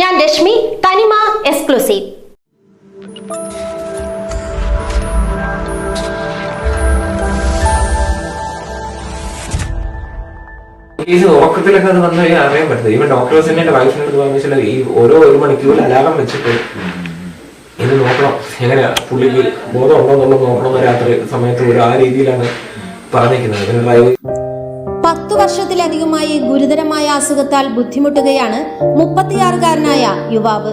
ഞാൻ രശ്മി തനിമ എക്സ്ക്ലൂസീവ്. ഈ ഉറക്കത്തിലൊക്കെ അത് വന്നു കഴിഞ്ഞാൽ അറിയാൻ പറ്റില്ല. ഈവൻ ഡോക്ടേഴ്സിന്റെ എന്റെ പറഞ്ഞു വെച്ചാൽ ഈ ഓരോ ഒരു മണിക്കൂറിൽ അലാറം വെച്ചിട്ട് ഇത് നോക്കണം. എങ്ങനെയാ? പുള്ളിക്ക് ബോധം ഉണ്ടോ എന്നുള്ളത് നോക്കണം രാത്രി സമയത്ത് ഒരു ആ രീതിയിലാണ് പറഞ്ഞിരിക്കുന്നത്. പിന്നെ പത്തു വർഷത്തിലധികമായി ഗുരുതരമായ അസുഖത്താൽ ബുദ്ധിമുട്ടുകയാണ് മുപ്പത്തിയാറുകാരനായ യുവാവ്.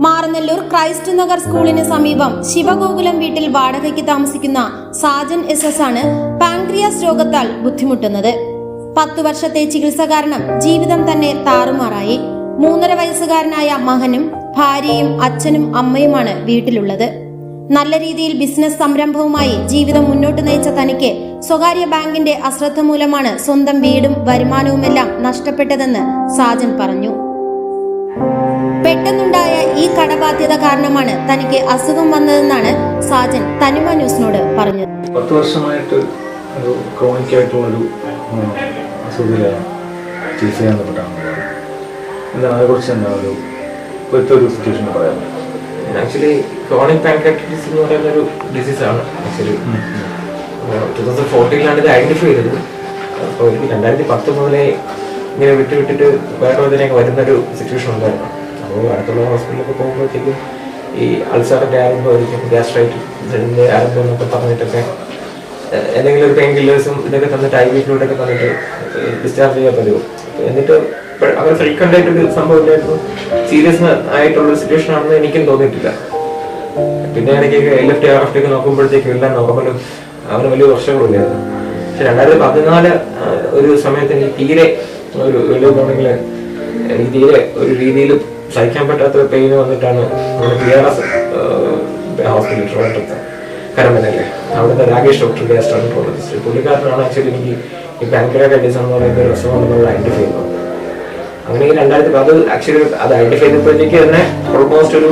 മാറനെല്ലൂർ ക്രൈസ്റ്റ് നഗർ സ്കൂളിന് സമീപം ശിവഗോകുലം വീട്ടിൽ വാടകയ്ക്ക് താമസിക്കുന്ന സാജൻ എസ് എസ് ആണ് പാൻക്രിയാസ് രോഗത്താൽ ബുദ്ധിമുട്ടുന്നത്. പത്തു വർഷത്തെ ചികിത്സ കാരണം ജീവിതം തന്നെ താറുമാറായി. മൂന്നര വയസ്സുകാരനായ മകനും ഭാര്യയും അച്ഛനും അമ്മയുമാണ് വീട്ടിലുള്ളത്. നല്ല രീതിയിൽ ബിസിനസ് സംരംഭവുമായി ജീവിതം മുന്നോട്ട് നയിച്ച തനിക്ക് സ്വകാര്യ ബാങ്കിന്റെ അശ്രദ്ധ മൂലമാണ് സ്വന്തം വീടും വരുമാനവുമെല്ലാം നഷ്ടപ്പെട്ടതെന്ന് സാജൻ പറഞ്ഞു. പെട്ടെന്നുണ്ടായ ഈ കടബാധ്യത കാരണമാണ് തനിക്ക് അസുഖം വന്നതെന്നാണ് സാജൻ തനിമ ന്യൂസിനോട് പറഞ്ഞത്. പത്ത് വർഷമായിട്ട് ഒരു അസുഖത്തിലാണ് ചികിത്സ എന്താണ് അതേക്കുറിച്ച് എന്താ ഒരു ഒരു സിറ്റുവേഷൻ ആക്ച്വലി ക്രോണിക് പാൻക്രാറ്റിസ് എന്ന് പറയുന്ന ഒരു ഡിസീസ് ആണ്. ആക്ച്വലി ടൂ തൗസൻഡ് ഫോർട്ടീനിലാണ് ഇത് ഐഡന്റിഫൈ ചെയ്തത്. അപ്പോൾ എനിക്ക് രണ്ടായിരത്തി പത്ത് മുതലേ ഇങ്ങനെ വിട്ട് വിട്ടിട്ട് വയറൊഴिनेക്ക് വരുന്ന ഒരു സിറ്റുവേഷൻ ഉണ്ടായിരുന്നു. അപ്പോൾ അടുത്തുള്ള ഹോസ്പിറ്റലിലൊക്കെ പോകുമ്പോഴത്തേക്കും ഈ അൾസറിന്റെ ആരംഭമായിരിക്കും ഗ്യാസ്ട്രൈറ്റിന്റെ ആരംഭം എന്നൊക്കെ പറഞ്ഞിട്ടൊക്കെ എന്തെങ്കിലും ഒരു പെയിൻ കില്ലേഴ്സും ഇതൊക്കെ തന്നിട്ട് ഐ വിയിലൂടെ ഒക്കെ തന്നിട്ട് ഡിസ്ചാർജ് ചെയ്യാൻ പറ്റുമോ? എന്നിട്ട് ഇപ്പ- ഫ്രീക്വന്റ് ആയിട്ട് ഒരു സംഭവം ഇല്ലായിരുന്നു. സീരിയസ് ആയിട്ടുള്ള സിറ്റുവേഷൻ ആണെന്ന് എനിക്കും തോന്നിയിട്ടില്ല. പിന്നെ ഇടയ്ക്ക് L F T R F T ഒക്കെ നോക്കുമ്പോഴത്തേക്കും എല്ലാം നോർമലും അവന് വലിയ വർഷങ്ങളില്ലായിരുന്നു പക്ഷെ രണ്ടായിരത്തി പതിനാല് ഒരു സമയത്ത് എനിക്ക് തീരെ ഒരു വലിയ ഉണ്ടെങ്കിൽ എനിക്ക് തീരെ ഒരു രീതിയിൽ സഹിക്കാൻ പറ്റാത്ത പെയിൻ വന്നിട്ടാണ് ടി ആർ എസ് ഹോസ്പിറ്റലിൽ ട്രോട്ടത്ത് കരമനല്ലേ? അവിടുത്തെ രാകേഷ് ഡോക്ടർ ഗ്യാസ്ട്രോളജിസ്റ്റ് പുള്ളിക്കാരനാണ് ആക്ച്വലി എനിക്ക് ഈ പാൻക്രിയാറ്റൈറ്റിസ് എന്ന് പറയുന്ന ഒരു അസുഖം നമ്മൾ ഐഡന്റിഫൈ ചെയ്യുന്നത് അങ്ങനെ രണ്ടായിരത്തി അത് ആക്ച്വലി അത് ഐഡന്റിഫൈ ചെയ്തപ്പോഴത്തേക്ക് തന്നെ ഓൾമോസ്റ്റ് ഒരു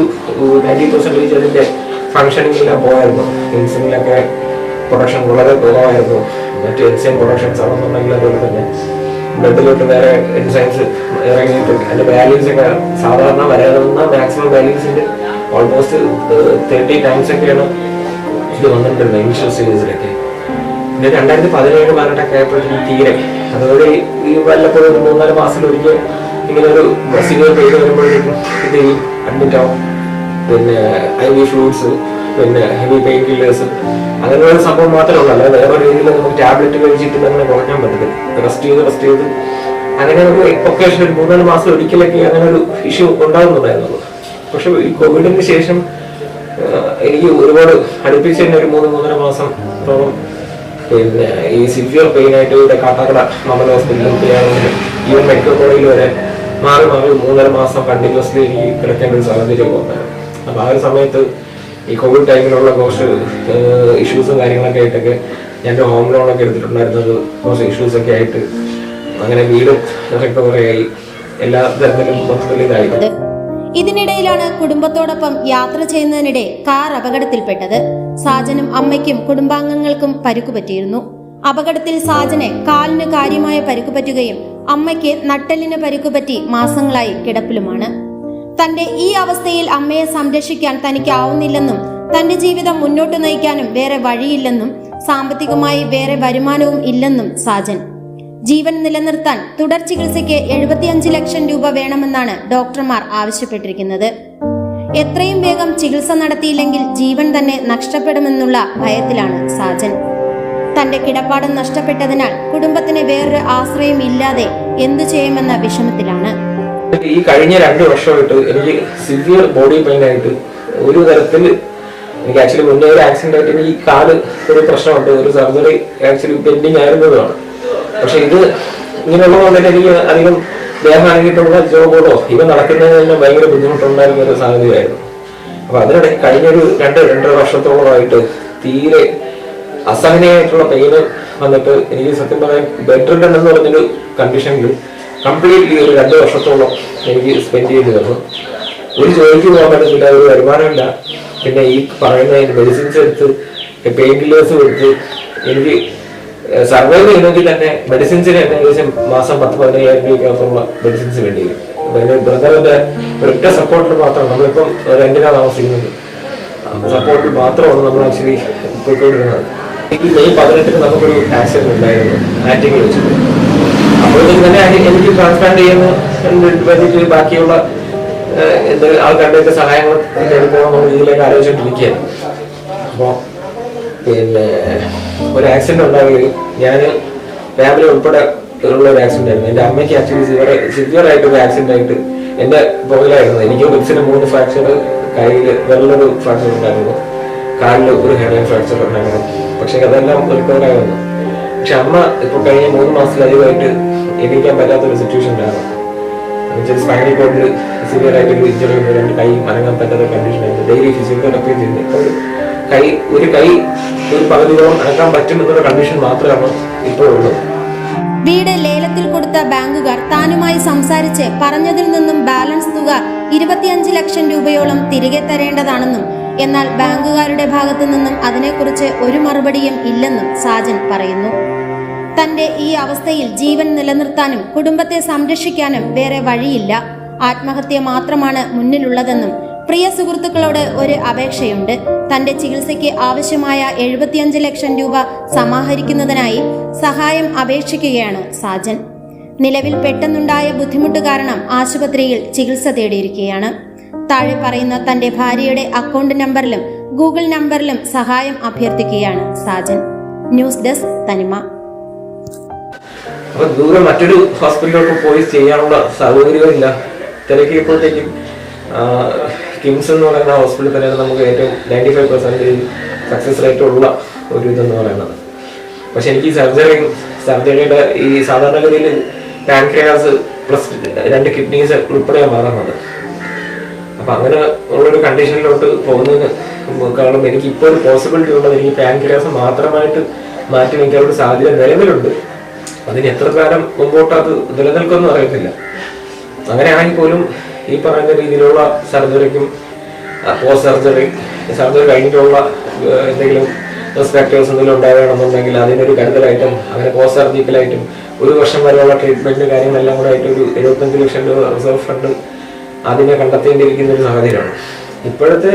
നയന്റി പെർസെന്റേജ് അതിന്റെ ഫംഗ്ഷനിങ്ങിലെല്ലാം പോയായിരുന്നു. ഇൻസുലിനൊക്കെ പ്രൊഡക്ഷൻ വളരെ കുറവായിരുന്നു. മറ്റ് എൻസൈൻ പ്രൊഡക്ഷൻസ് ആണെന്നുണ്ടെങ്കിൽ അതുപോലെ തന്നെ ബ്ലഡിലോട്ട് വേറെ എൻസൈൻസ് ഇറങ്ങിയിട്ടുണ്ട്. അതിന്റെ വാല്യൂസ് ഒക്കെ സാധാരണ വരാവുന്ന മാക്സിമം വാല്യൂസിന്റെ ഓൾമോസ്റ്റ് തേർട്ടി ടൈംസ് ഒക്കെയാണ് ഇത് വന്നിട്ടുണ്ട് ഇനിഷ്യൽ സ്റ്റേജസിലൊക്കെ പിന്നെ രണ്ടായിരത്തി പതിനേഴ് പതിനെട്ടൊക്കെ ആയപ്പോഴത്തേക്കും തീരെ. അതോടെ ഈ വല്ലപ്പോഴും മൂന്നാൽ മാസത്തിലൊരിക്കൽ ഇങ്ങനെ ഒരു സിവിയർ ചെയ്ത് വരുമ്പോഴേക്കും ഇത് അഡ്മിറ്റ് ആവും. പിന്നെ ഐ വി ഫ്ലൂട്ട്സ് പിന്നെ ഹെവി പെയിൻ കില്ലേഴ്സ്. അങ്ങനെയുള്ള സംഭവം മാത്രമേ ഉള്ളൂ. അല്ലാതെ വേറെ രീതിയിൽ നമുക്ക് ടാബ്ലറ്റ് കഴിച്ചിട്ട് അങ്ങനെ കുറയ്ക്കാൻ പറ്റത്തില്ല. റെസ്റ്റ് ചെയ്ത് റെസ്റ്റ് ചെയ്ത്. അങ്ങനെ ഒരു ഒക്കേഷൻ ഒരു മൂന്നാൽ മാസം ഒരിക്കലൊക്കെ അങ്ങനെ ഒരു ഇഷ്യൂ ഉണ്ടാകുന്നുണ്ടായിരുന്നുള്ളൂ. പക്ഷെ ഈ കോവിഡിന് ശേഷം എനിക്ക് ഒരുപാട് അടുപ്പിച്ച് തന്നെ ഒരു മൂന്ന് മൂന്നര മാസം പിന്നെ ഈ സിവിയർ പെയിൻ ആയിട്ട് ഇവിടെ കാട്ടാക്കട മമല ഹോസ്പിറ്റലിൽ ഈവൻ മെഡിക്കൽ കോളേജിൽ വരെ മാറി മാറി മൂന്നര മാസം കണ്ടിന്യൂസ്ലി എനിക്ക് കിടക്കേണ്ട ഒരു സാഹചര്യം വന്നായിരുന്നു അപ്പൊ ആ ഒരു സമയത്ത് ഈ കോവിഡ് ടൈമിലുള്ള കുറച്ച് ഇഷ്യൂസും കാര്യങ്ങളൊക്കെ ആയിട്ടൊക്കെ ഞാൻ ഹോം ലോണൊക്കെ എടുത്തിട്ടുണ്ടായിരുന്നത് കുറച്ച് ഇഷ്യൂസ് ഒക്കെ ആയിട്ട് അങ്ങനെ വീടും റിക്കവറി ആയി. എല്ലാ തരത്തിലും മൊത്തത്തിൽ ഇതായി. ഇതിനിടയിലാണ് കുടുംബത്തോടൊപ്പം യാത്ര ചെയ്യുന്നതിനിടെ കാർ അപകടത്തിൽപ്പെട്ടത്. സാജനും അമ്മയ്ക്കും കുടുംബാംഗങ്ങൾക്കും പരുക്കുപറ്റിയിരുന്നു അപകടത്തിൽ സാജന് കാലിന് കാര്യമായ പരുക്കുപറ്റുകയും അമ്മയ്ക്ക് നട്ടെല്ലിന് പരുക്കുപറ്റി മാസങ്ങളായി കിടപ്പിലുമാണ്. തന്റെ ഈ അവസ്ഥയിൽ അമ്മയെ സംരക്ഷിക്കാൻ തനിക്കാവുന്നില്ലെന്നും തന്റെ ജീവിതം മുന്നോട്ട് നയിക്കാനും വേറെ വഴിയില്ലെന്നും സാമ്പത്തികമായി വേറെ വരുമാനവും ഇല്ലെന്നും സാജൻ. ജീവൻ നിലനിർത്താൻ തുടർ ചികിത്സയ്ക്ക് എഴുപത്തിയഞ്ച് ലക്ഷം രൂപ വേണമെന്നാണ് ഡോക്ടർമാർ ആവശ്യപ്പെട്ടിരിക്കുന്നത്. എത്രയും വേഗം ചികിത്സ നടത്തിയില്ലെങ്കിൽ ജീവൻ തന്നെ നഷ്ടപ്പെടുമെന്നുള്ള ഭയത്തിലാണ് സാജൻ. തന്റെ കിടപ്പാടം നഷ്ടപ്പെട്ടതിനാൽ കുടുംബത്തിന് വേറൊരു ആശ്രയം ഇല്ലാതെ എന്തു ചെയ്യുമെന്ന വിഷമത്തിലാണ്. ഈ കഴിഞ്ഞ രണ്ട് വർഷമായിട്ട് എനിക്ക് സിവിയർ ബോഡി പെയിൻ ആയിട്ട് ഒരു തരത്തിൽ എനിക്ക് ആക്ച്വലി മുന്നേ ഒരു ആക്സിഡന്റ് ആയിട്ട് എനിക്ക് ഈ കാൽ ഒരു പ്രശ്നമുണ്ട് ഒരു സർജറി ആക്ച്വലി പെൻഡിങ് ആയിരുന്നതാണ്. പക്ഷെ ഇത് ഇങ്ങനെയുള്ളത് കൊണ്ടിട്ട് എനിക്ക് അധികം ദേഹമാണെങ്കിട്ടുള്ള ജോബുകളോ ഇവ നടക്കുന്നതിന് തന്നെ ഭയങ്കര ബുദ്ധിമുട്ടുണ്ടായിരുന്ന ഒരു സാഹചര്യമായിരുന്നു. അപ്പൊ അതിനിടയ്ക്ക് കഴിഞ്ഞൊരു രണ്ട് രണ്ടര വർഷത്തോളമായിട്ട് തീരെ അസഹനീയമായിട്ടുള്ള പെയിന് വന്നിട്ട് എനിക്ക് സത്യം പറയാൻ ബെഡ് റിഡൻ എന്ന് പറഞ്ഞൊരു കണ്ടീഷനിൽ കംപ്ലീറ്റ്ലി ഒരു രണ്ട് വർഷത്തോളം എനിക്ക് സ്പെൻഡ് ചെയ്ത് തന്നു ഒരു ജോലിക്ക് പോകാൻ പറ്റുന്നില്ല ഒരു വരുമാനമില്ല പിന്നെ ഈ പറയുന്ന മെഡിസിൻസ് എടുത്ത് പെയിൻ കില്ലേഴ്സ് കൊടുത്ത് എനിക്ക് സർവൈവ് ചെയ്യണമെങ്കിൽ തന്നെ മെഡിസിൻസിന് ഏകദേശം മാസം പത്ത് പതിനയ്യായിരം രൂപയ്ക്കകത്തുള്ള മെഡിസിൻസ് വേണ്ടി വരും. ബ്രദറിന്റെ ഒരൊറ്റ സപ്പോർട്ടിൽ മാത്രമാണ് നമ്മളിപ്പം റെന്റിനാണ് താമസിക്കുന്നത്. സപ്പോർട്ടിൽ മാത്രമാണ് നമ്മൾ ആക്ച്വലി പോയിക്കൊണ്ടിരുന്നത്. ഈ മെയ് പതിനെട്ടിന് നമുക്കൊരു ആക്സിഡന്റ് ഉണ്ടായിരുന്നു. ആറ്റിങ്ങിൽ വെച്ചിട്ട് അപ്പോഴത്തേക്ക് തന്നെ എനിക്ക് ട്രാൻസ്പ്ലാന്റ് ചെയ്യുന്ന ബാക്കിയുള്ള എന്ത് ആൾക്കാരുടെയൊക്കെ സഹായങ്ങൾ എടുക്കണം എന്നുള്ള രീതിയിലേക്ക് ആലോചിച്ചുകൊണ്ടിരിക്കുകയാണ്. അപ്പോൾ പിന്നെ ഒരു ആക്സിഡന്റ് ഉണ്ടാവുകയും ഞാൻ ഫാമിലി ഉൾപ്പെടെ ഉള്ള ഒരു ആക്സിഡന്റ് ആയിരുന്നു. എന്റെ അമ്മയ്ക്ക് ആക്ച്വലി സിവിയർ സിവിയർ ആയിട്ട് ഒരു ആക്സിഡന്റ് ആയിട്ട് എന്റെ പുറകിലായിരുന്നു എനിക്ക് മിക്സിന് മൂന്ന് ഫ്രാക്ചർ കയ്യിൽ വെള്ളൊരു ഫ്രാക്ചർ ഉണ്ടായിരുന്നു. കാലിൽ ഒരു ഹെയർലൈൻ ഫ്രാക്ചർ ഉണ്ടായിരുന്നു. പക്ഷെ അതെല്ലാം റിക്കവർ പക്ഷെ അമ്മ ഇപ്പൊ കഴിഞ്ഞ മൂന്ന് മാസത്തിലധികമായിട്ട് എണീക്കാൻ പറ്റാത്തൊരു സിറ്റുവേഷൻ ഉണ്ടായിരുന്നു. എന്നുവെച്ചാൽ സ്പൈനൽ കോഡിൽ സിവിയർ ആയിട്ട് ഒരു ഇഞ്ചറി ഉണ്ട് രണ്ട് കൈ അനങ്ങാൻ പറ്റാത്ത കണ്ടീഷൻ ആയിരുന്നു. ഡെയിലി ഫിസിയോതെറാപ്പി ചെയ്യുന്നത്. ഇപ്പോൾ കൈ ഒരു കൈ ഒരു പകുതിയോളം അനക്കാൻ പറ്റും എന്നുള്ള കണ്ടീഷൻ മാത്രമാണ് ഇപ്പോഴുള്ളത് വീട് ലേലത്തിൽ കൊടുത്ത ബാങ്കുകാർ താനുമായി സംസാരിച്ച് പറഞ്ഞതിൽ നിന്നും ബാലൻസ് തുക ഇരുപത്തിയഞ്ച് ലക്ഷം രൂപയോളം തിരികെ തരേണ്ടതാണെന്നും എന്നാൽ ബാങ്കുകാരുടെ ഭാഗത്തു നിന്നും അതിനെക്കുറിച്ച് ഒരു മറുപടിയും ഇല്ലെന്നും സാജൻ പറയുന്നു. തന്റെ ഈ അവസ്ഥയിൽ ജീവൻ നിലനിർത്താനും കുടുംബത്തെ സംരക്ഷിക്കാനും വേറെ വഴിയില്ല. ആത്മഹത്യ മാത്രമാണ് മുന്നിലുള്ളതെന്നും പ്രിയ സുഹൃത്തുക്കളോട് ഒരു അപേക്ഷയുണ്ട്. തന്റെ ചികിത്സയ്ക്ക് ആവശ്യമായ എഴുപത്തിയഞ്ച് ലക്ഷം രൂപ സമാഹരിക്കുന്നതിനായി സഹായം അപേക്ഷിക്കുകയാണ് സാജൻ. നിലവിൽ പെട്ടെന്നുണ്ടായ ബുദ്ധിമുട്ട് കാരണം ആശുപത്രിയിൽ ചികിത്സ തേടിയിരിക്കുകയാണ്. താഴെ പറയുന്ന തന്റെ ഭാര്യയുടെ അക്കൗണ്ട് നമ്പറിലും ഗൂഗിൾ നമ്പറിലും സഹായം അഭ്യർത്ഥിക്കുകയാണ് സാജൻ. ന്യൂസ് ഡെസ്ക് തനിമ. അപ്പൊ ദൂരെ മറ്റൊരു ഹോസ്പിറ്റലിലോട്ട് പോയി ചെയ്യാനുള്ള സൗകര്യമില്ല തിരക്കിയപ്പോഴത്തേക്കും കിംസ് എന്ന് പറയുന്ന ഹോസ്പിറ്റലിൽ തന്നെയാണ് നമുക്ക് ഏറ്റവും ninety five percentage success rate ഉള്ള ഒരു ഇതെന്ന് പറയുന്നത്. പക്ഷെ എനിക്ക് സർജറി സർജറിയുടെ ഈ സാധാരണഗതിയിൽ പാൻക്രിയാസ് പ്ലസ് രണ്ട് കിഡ്നീസ് ഉൾപ്പെടെയാണ് മാറുന്നത് അപ്പം അങ്ങനെ ഉള്ളൊരു കണ്ടീഷനിലോട്ട് പോകുന്നതിന് കാരണം എനിക്ക് ഇപ്പോൾ ഒരു പോസിബിലിറ്റി ഉള്ളത് എനിക്ക് പാൻക്രിയാസ് മാത്രമായിട്ട് മാറ്റി വയ്ക്കാനുള്ള സാധ്യത നിലവിലുണ്ട്. അതിന് എത്ര കാലം മുമ്പോട്ട് അത് നിലനിൽക്കുമെന്ന് അറിയത്തില്ല. അങ്ങനെയാണെങ്കിൽ പോലും ഈ പറയുന്ന രീതിയിലുള്ള സർജറിക്കും പോസ്റ്റ് സർജറി സർജറി കഴിഞ്ഞിട്ടുള്ള എന്തെങ്കിലും ഫാക്ടേഴ്സ് എന്തെങ്കിലും ഉണ്ടാവുകയാണെന്നുണ്ടെങ്കിൽ അതിനൊരു കരുതലായിട്ടും അങ്ങനെ പോസ്റ്റ് സർജിക്കലായിട്ടും ഒരു വർഷം വരെയുള്ള ട്രീറ്റ്മെന്റ് കാര്യങ്ങളെല്ലാം കൂടെ ആയിട്ട് ഒരു എഴുപത്തഞ്ച് ലക്ഷം രൂപ റിസർവ് ഫണ്ട് അതിനെ കണ്ടെത്തേണ്ടിയിരിക്കുന്ന ഒരു സാഹചര്യമാണ്. ഇപ്പോഴത്തെ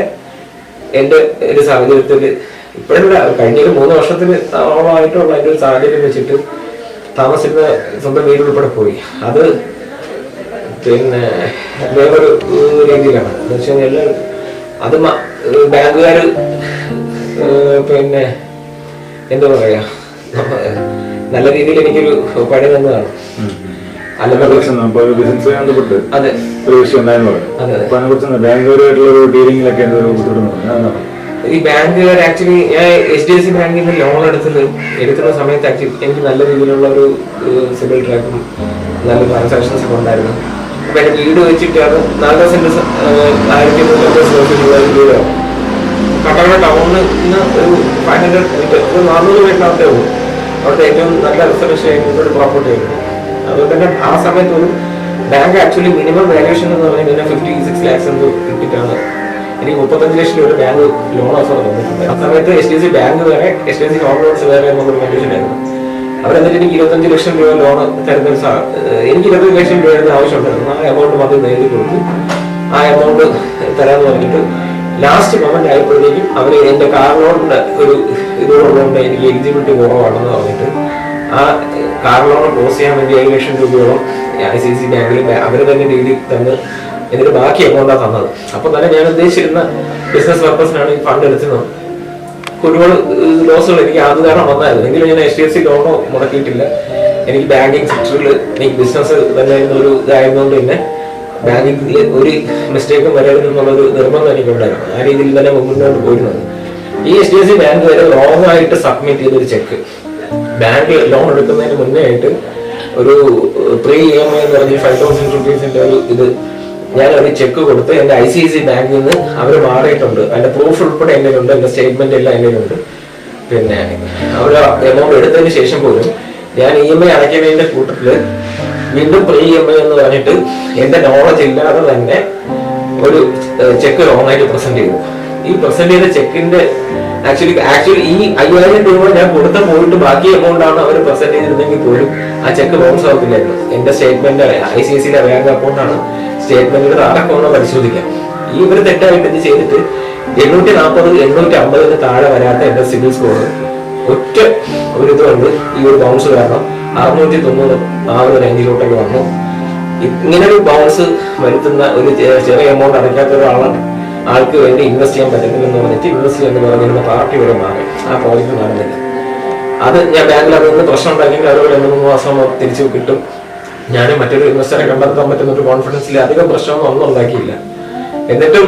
എന്റെ ഒരു സാഹചര്യത്തിൽ ഇപ്പോഴല്ല കഴിഞ്ഞ ഒരു മൂന്ന് വർഷത്തിന് ഓളമായിട്ടുള്ള എന്റെ ഒരു സാഹചര്യം വെച്ചിട്ട് താമസിക്കുന്ന സ്വന്തം വീട് ഉൾപ്പെടെ പോയി. അത് പിന്നെ വേറൊരു രീതിയിലാണ്. എന്ന് വെച്ച് കഴിഞ്ഞാൽ അത് ബാങ്കുകാർ പിന്നെ എന്താ പറയാ നല്ല രീതിയിൽ എനിക്കൊരു പണി തന്നതാണ് ഈ ബാങ്കുകാർ ആക്ച്വലി ഞാൻ എച്ച് ഡി എഫ് സി ബാങ്കിൽ നിന്ന് ലോൺ എടുത്തത് എടുക്കുന്ന സമയത്ത് ആക്ച്വലി എനിക്ക് നല്ല രീതിയിലുള്ള ഒരു സിബിൽ ട്രാക്കും നല്ല ട്രാൻസാക്ഷൻസ് ഒക്കെ ഉണ്ടായിരുന്നു. വീട് വെച്ചിട്ട് അത് നാല് സെന്റ് ആയിരത്തി മുന്നൂറ് സ്ക്വയർ ഫീറ്റ് വീടാണ്. ടൗണിൽ നിന്ന് ഒരു ഫൈവ് ഹൺഡ്രഡ് മീറ്റർ ഒരു നാനൂറ് മീറ്ററിനകത്തേ ഉള്ളൂ. അവിടുത്തെ ഏറ്റവും നല്ല റിസർവേഷൻ ആയിരുന്നു ഒരു പ്രോപ്പർട്ടി ആയിരുന്നു. അതുകൊണ്ട് തന്നെ ആ സമയത്ത് ഒരു ബാങ്ക് ആക്ച്വലി മിനിമം വാല്യൂഷൻ എന്ന് പറഞ്ഞു കഴിഞ്ഞാൽ ഫിഫ്റ്റി സിക്സ് ലാക്സ് എന്ന് കിട്ടിയിട്ടാണ്. എനിക്ക് മുപ്പത്തഞ്ച് ലക്ഷം രൂപ ബാങ്ക് ലോൺ ഓഫർ തന്നിട്ടുണ്ട്. ആ സമയത്ത് എച്ച് ഡി സി ബാങ്ക് വേറെ H D C home loans വേറെ എന്നുള്ളൊരു കണ്ടീഷൻ ആയിരുന്നു. അവരെന്നിട്ട് എനിക്ക് ഇരുപത്തഞ്ച് ലക്ഷം രൂപ ലോൺ തരുന്ന എനിക്ക് ഇരുപത്തഞ്ച് ലക്ഷം രൂപയുടെ ആവശ്യമുണ്ടായിരുന്നു. ആ എമൗണ്ട് മാത്രം നേരിട്ട് കൊടുത്തു ആ എമൗണ്ട് തരാന്ന് പറഞ്ഞിട്ട് ലാസ്റ്റ് മൊമെന്റ് ആയപ്പോഴത്തേക്കും അവർ എന്റെ കാർ ലോണിന്റെ ഒരു ഇതുള്ളതുകൊണ്ട് എനിക്ക് എലിജിബിലിറ്റി കുറവാണെന്ന് പറഞ്ഞിട്ട് ആ കാർ ലോൺ ക്ലോസ് ചെയ്യാൻ വേണ്ടി ഏഴ് ലക്ഷം രൂപയോളം ഐ സി സി ബാങ്കിൽ അവർ തന്നെ ഡെയിലി തന്ന് എന്നിട്ട് ബാക്കി എമൗണ്ടാണ് തന്നത്. അപ്പൊ തന്നെ ഞാൻ ഉദ്ദേശിച്ചിരുന്ന ബിസിനസ് പർപ്പസിനാണ് ഈ ഫണ്ട് എടുത്തിരുന്നത്. ഒരുപാട് ലോസുകൾ എനിക്ക് ആദ്യ കാരണം വന്നായിരുന്നു എങ്കിലും ഞാൻ എച്ച് ഡി എഫ് സി ലോണോ മുടക്കിയിട്ടില്ല. എനിക്ക് ബാങ്കിങ് സെക്ടറിൽ എനിക്ക് ബിസിനസ് തന്നെ ഒരു ഇതായതുകൊണ്ട് തന്നെ ബാങ്കിങ് ഒരു മിസ്റ്റേക്കും വരരുത് എന്നുള്ളൊരു നിർബന്ധം എനിക്കുണ്ടായിരുന്നു. ആ രീതിയിൽ തന്നെ മുന്നോട്ട് പോയിരുന്നത് ഈ H D F C bank വരെ ലോങ് ആയിട്ട് സബ്മിറ്റ് ചെയ്തൊരു ചെക്ക് ബാങ്ക് ലോൺ എടുക്കുന്നതിന് മുന്നേ ആയിട്ട് ഒരു പ്രീ ഇ എം ഐ എന്ന് പറഞ്ഞ ഫൈവ് തൗസൻഡ് റുപ്പീസിന്റെ ഒരു ഇത് ഞാൻ ഒരു ചെക്ക് കൊടുത്ത് എന്റെ ഐ സി സി ബാങ്കിൽ നിന്ന് അവർ മാറിയിട്ടുണ്ട്. അതിന്റെ പ്രൂഫ് ഉൾപ്പെടെ എന്റെ ഉണ്ട് എന്റെ സ്റ്റേറ്റ്മെന്റ് എല്ലാം എന്റെ ഉണ്ട് പിന്നെ അവർ എമൗണ്ട് എടുത്തതിന് ശേഷം പോലും ഞാൻ ഇ എം ഐ അടയ്ക്കുന്നതിന്റെ കൂട്ടത്തിൽ വീണ്ടും പ്രീ ഇ എം ഐ എന്ന് പറഞ്ഞിട്ട് എന്റെ നോളജ് ഇല്ലാതെ തന്നെ ഒരു ചെക്ക് ലോണായിട്ട് പ്രസന്റ് ചെയ്തു. ഈ പ്രസന്റ് ചെയ്ത ചെക്കിന്റെ ആക്ച്വലി ആക്ച്വലി ഈ അയ്യായിരം രൂപ ഞാൻ കൊടുത്ത പോയിട്ട് ബാക്കി എമൗണ്ട് ആണ് അവർ പ്രസന്റ് ചെയ്തിരുന്നെങ്കിൽ പോലും ആ ചെക്ക് ബൗൺസ് ആവത്തില്ലായിരുന്നു എന്റെ സ്റ്റേറ്റ്മെന്റ് ഐ സി ഐ സിയിലെ ബാങ്ക് അക്കൗണ്ടാണ് സ്റ്റേറ്റ്മെന്റ് അടക്കമെന്ന് പരിശോധിക്കാം. ഈ ഇവർ തെറ്റായിട്ട് ഇത് ചെയ്തിട്ട് എണ്ണൂറ്റി നാൽപ്പത് എണ്ണൂറ്റി അമ്പതിന് താഴെ വരാത്ത എന്റെ സിവിൽ സ്കോർ ഒറ്റ ഒരു ഇതുകൊണ്ട് ഈ ഒരു ബൗൺസ് കാരണം അറുന്നൂറ്റി തൊണ്ണൂറ് ആ ഒരു റേഞ്ചിലോട്ടൊക്കെ വന്നു. ഇങ്ങനെ ഒരു ബൗൺസ് വരുത്തുന്ന ഒരു ചെറിയ എമൗണ്ട് അടയ്ക്കാത്ത ഒരാളാണ് ആൾക്ക് വേണ്ടി ഇൻവെസ്റ്റ് ചെയ്യാൻ പറ്റുന്നില്ലെന്ന് പറഞ്ഞിട്ട് ഇൻവെസ്റ്റ് എന്ന് പറഞ്ഞിരുന്ന പാർട്ടി വരെ മാറി. ആ പ്രോജക്റ്റ് നടന്നില്ല അത് ഞാൻ ബാങ്കിൽ അതൊന്ന് പ്രശ്നം ഉണ്ടാക്കി അവർ രണ്ട് മൂന്ന് മാസം തിരിച്ചു കിട്ടും. ഞാൻ മറ്റൊരു ഇൻവെസ്റ്ററെ കണ്ടെത്താൻ പറ്റുന്ന ഒരു കോൺഫിഡൻസിൽ അധികം പ്രശ്നമൊന്നും ഒന്നും ഉണ്ടാക്കിയില്ല. എന്നിട്ടും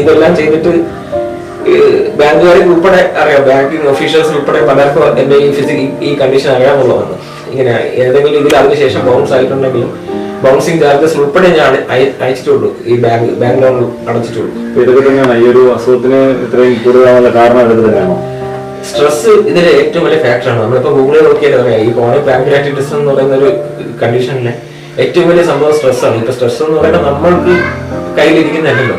ഇതെല്ലാം ചെയ്തിട്ട് ബാങ്കുകാരിൽ ഉൾപ്പെടെ അറിയാം. ബാങ്കിങ് ഒഫീഷ്യൽസ് ഉൾപ്പെടെ പലർക്കും എന്റെ ഈ ഫിസിക് ഈ കണ്ടീഷൻ അറിയാമെന്നുള്ളതാണ് ഇങ്ങനെ ഏതെങ്കിലും ഇതിൽ അതിനുശേഷം ബൗൺസ് ആയിട്ടുണ്ടെങ്കിലും ബൗൺസിങ് ചാർജസ് ഉൾപ്പെടെ ഞാൻ അയ- അയച്ചിട്ടുള്ളൂ. ഈ ബാങ്ക് ബാങ്ക് ലോൺ അടച്ചിട്ടുള്ളൂ. ഇതൊക്കെ തന്നെയാണ് ഈ ഒരു അസുഖത്തിന് ഇത്രയും കൂടുതലാവാനുള്ള കാരണം ഇതൊക്കെ തന്നെയാണോ സ്ട്രെസ് ഇതിലെ ഏറ്റവും വലിയ ഫാക്ടറാണ് നമ്മളിപ്പോ ഗൂഗിളിൽ നോക്കിയാൽ അറിയാം. ഈ കോണിക് ആക്ടിവിറ്റീസ് എന്ന് പറയുന്ന ഒരു കണ്ടീഷനിലെ ഏറ്റവും വലിയ സംഭവം സ്ട്രെസ് ആണ്. ഇപ്പൊ സ്ട്രെസ് എന്ന് പറയുന്നത് നമ്മൾക്ക് കയ്യിലിരിക്കുന്നതല്ലോ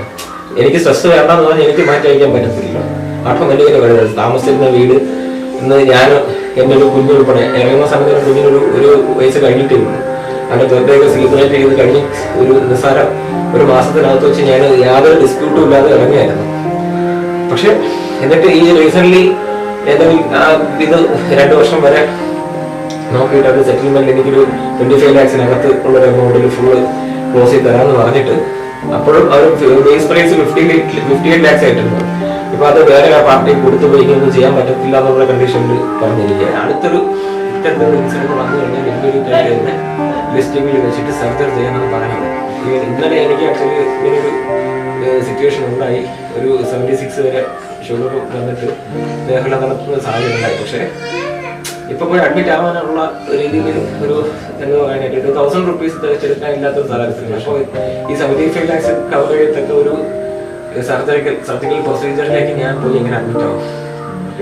എനിക്ക് സ്ട്രെസ് വേണ്ടെന്ന് പറഞ്ഞാൽ എനിക്ക് മാറ്റി വയ്ക്കാൻ പറ്റത്തില്ലല്ലോ. ഓട്ടോമാറ്റിക്കലി വരുന്നത് താമസിക്കുന്ന വീട് ഇന്ന് ഞാൻ എന്റെ ഒരു കുഞ്ഞു ഉൾപ്പെടെ ഇറങ്ങുന്ന സമയത്ത് കുഞ്ഞിനൊരു ഒരു വയസ്സ് കഴിഞ്ഞിട്ടേ ഉള്ളൂ. അങ്ങനെ തീർച്ചയായും സെലിബ്രേറ്റ് ചെയ്ത് കഴിഞ്ഞ് ഒരു നിസ്സാര ഒരു മാസത്തിനകത്ത് വെച്ച് ഞാൻ യാതൊരു ഡിസ്പ്യൂട്ടും ഇല്ലാതെ ഇറങ്ങിയായിരുന്നു. പക്ഷെ എന്നിട്ട് ഈ റീസെന്റ് ഏതെങ്കിലും ആ ഇത് രണ്ടു വർഷം വരെ നോക്കിയിട്ട് അത് സെറ്റിൽമെന്റ് എനിക്കൊരു ട്വന്റി ഫൈവ് ലാക്സിനകത്ത് ഉള്ള ഒരു എമൗണ്ടിൽ ഫുള്ള് ക്ലോസ് ചെയ്ത് തരാമെന്ന് പറഞ്ഞിട്ട് അപ്പോഴും അവർ base price fifty fifty eight lakhs ആയിട്ടുണ്ട്. ഇപ്പൊ അത് വേറെ ആ പാർട്ടി കൊടുത്തു പോയി ചെയ്യാൻ പറ്റത്തില്ല എന്നുള്ള കണ്ടീഷനിൽ പറഞ്ഞിരിക്കുകയാണ്. അടുത്തൊരു ഇത്തരത്തിലുള്ള ഇൻസിഡന്റ് വന്നു കഴിഞ്ഞാൽ ആയിട്ട് തന്നെ ലിസ്റ്റിംഗിൽ വെച്ചിട്ട് സർജറി ചെയ്യണമെന്ന് ഈ ഇന്നലെ എനിക്ക് ആക്ച്വലി ഇങ്ങനൊരു സിറ്റുവേഷൻ ഉണ്ടായി. ഒരു സെവന്റി സിക്സ് വരെ ഷുഗർ വന്നിട്ട് ദേഹല നടത്തുന്ന സാഹചര്യം ഉണ്ടായി. പക്ഷേ ഇപ്പൊ പോയി അഡ്മിറ്റ് ആവാനുള്ള രീതിയിൽ ഒരു എന്താ പറയാനായിട്ട് ഒരു തൗസൻഡ് റുപ്പീസ് ഒരു സാഹചര്യത്തിലാണ്. അപ്പോൾ ഈ സെവന്റി ഫൈവ് ലാക്സ് കവർ ചെയ്യത്തക്ക ഒരു സർജറിക്കൽ സർജിക്കൽ പ്രൊസീജിയറിലേക്ക് ഞാൻ പോയി എങ്ങനെ അഡ്മിറ്റ് ആവും.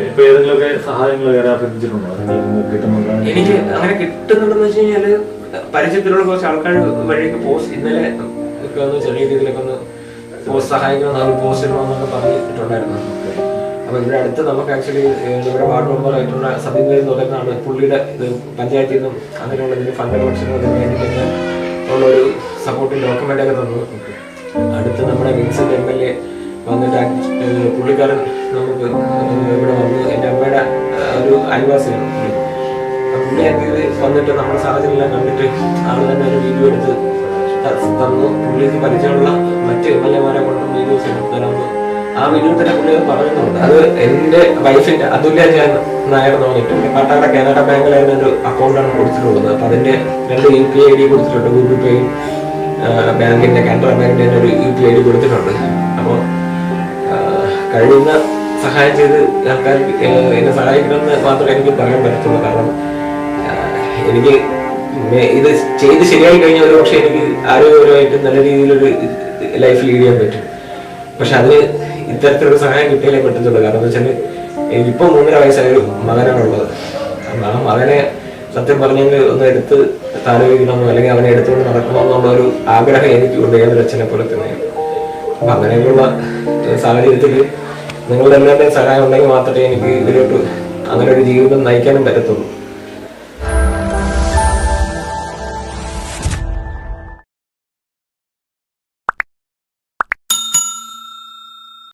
ഇപ്പൊ ഏതെങ്കിലുമൊക്കെ സഹായങ്ങൾ വേറെ അഭ്യർത്ഥിച്ചിട്ടുണ്ടോ? അല്ലെങ്കിൽ നിങ്ങൾക്ക് കിട്ടുന്നുണ്ടോ? എനിക്ക് അങ്ങനെ കിട്ടുന്നുണ്ടെന്ന് വെച്ച് കഴിഞ്ഞാൽ പരിചയത്തിലുള്ള കുറച്ച് ആൾക്കാർ വഴിയൊക്കെ പോസ്റ്റ് ഇന്നലെ ഒക്കെ ഒന്ന് ചെറിയ രീതിയിലൊക്കെ ഒന്ന് പോസ്റ്റ് സഹായിക്കണം ഒരു പോസ്റ്റ് ഇടണമെന്നൊക്കെ പറഞ്ഞിട്ടുണ്ടായിരുന്നു. അപ്പൊ ഇവിടെ അടുത്ത് നമുക്ക് ആക്ച്വലി നമ്മുടെ വാർഡ് മെമ്പർ ആയിട്ടുള്ള സതീന്ദ്രൻ എന്ന് പറയുന്നതാണ് പുള്ളിയുടെ ഇത് പഞ്ചായത്തിൽ നിന്നും അങ്ങനെയുള്ള ഇതിന് ഫണ്ട് കളക്ഷനൊക്കെ വേണ്ടിയിട്ടൊക്കെ ഉള്ള ഒരു സപ്പോർട്ടിംഗ് ഡോക്യുമെന്റ് ഒക്കെ തന്നു. അടുത്ത് നമ്മുടെ വിൻസെന്റ് എം എൽ എ വന്നിട്ട് പുള്ളിക്കാരൻ നമുക്ക് ഇവിടെ വന്നു. എന്റെ അമ്മയുടെ ഒരു അയൽവാസിയാണ് പുള്ളി. പുള്ളി ഇത് വന്നിട്ട് നമ്മുടെ സാഹചര്യം എല്ലാം കണ്ടിട്ട് ആൾ തന്നെ ഒരു വീഡിയോ എടുത്ത് തന്നു. പുള്ളിക്ക് പരിചയമുള്ള മറ്റ് എം എൽ എമാരെ കൊണ്ടും വീഡിയോസ് എടുത്ത് തരാമെന്ന് ആ വീഡിയോ തന്നെ പുള്ളി പറയുന്നുണ്ട് അത് എന്റെ വൈഫിന്റെ അതുല്യ ഞാൻ നായർ പറഞ്ഞിട്ട് കാട്ടാക്കട കാനഡ ബാങ്കിലായിരുന്നു ഒരു അക്കൗണ്ടാണ് കൊടുത്തിട്ടുള്ളത്. അപ്പം അതിന്റെ രണ്ട് യു പി ഐ ഡി കൊടുത്തിട്ടുണ്ട്. ഗൂഗിൾ പേയും ബാങ്കിന്റെ കാനറ ബാങ്കിന്റെ ഒരു യു പി ഐ ഡി കൊടുത്തിട്ടുണ്ട്. കഴിയുന്ന സഹായം ചെയ്ത് ആൾക്കാർ എന്നെ സഹായിക്കണമെന്ന് മാത്രമേ എനിക്ക് പറയാൻ പറ്റത്തുള്ളൂ. കാരണം എനിക്ക് ഇത് ചെയ്ത് ശരിയായി കഴിഞ്ഞാൽ ഒരു പക്ഷേ എനിക്ക് ആരോഗ്യപരമായിട്ട് നല്ല രീതിയിലൊരു ലൈഫ് ലീഡ് ചെയ്യാൻ പറ്റും. പക്ഷെ അതിന് ഇത്തരത്തിലൊരു സഹായം കിട്ടിയാലേ പറ്റത്തുള്ളൂ. കാരണം എന്താ വെച്ചാൽ എനിക്കിപ്പോൾ മൂന്നര വയസ്സായ ഒരു മകനാണുള്ളത്. ആ മകനെ സത്യം പറഞ്ഞെങ്കിൽ ഒന്ന് എടുത്ത് താലോചിക്കണമെന്നോ അല്ലെങ്കിൽ അവനെ എടുത്തുകൊണ്ട് നടക്കണമെന്നുള്ള ഒരു ആഗ്രഹം എനിക്കുണ്ട്. ഏതൊരു അച്ഛനെ പോലെ തന്നെയാണ്. അങ്ങനെയുള്ള സാഹചര്യത്തിൽ നിങ്ങളുടെ എല്ലാവരുടെയും സഹായം ഉണ്ടെങ്കിൽ മാത്രമേ എനിക്ക് ഇതിലോട്ട് അങ്ങനെ ഒരു ജീവിതം നയിക്കാനും പറ്റത്തുള്ളൂ.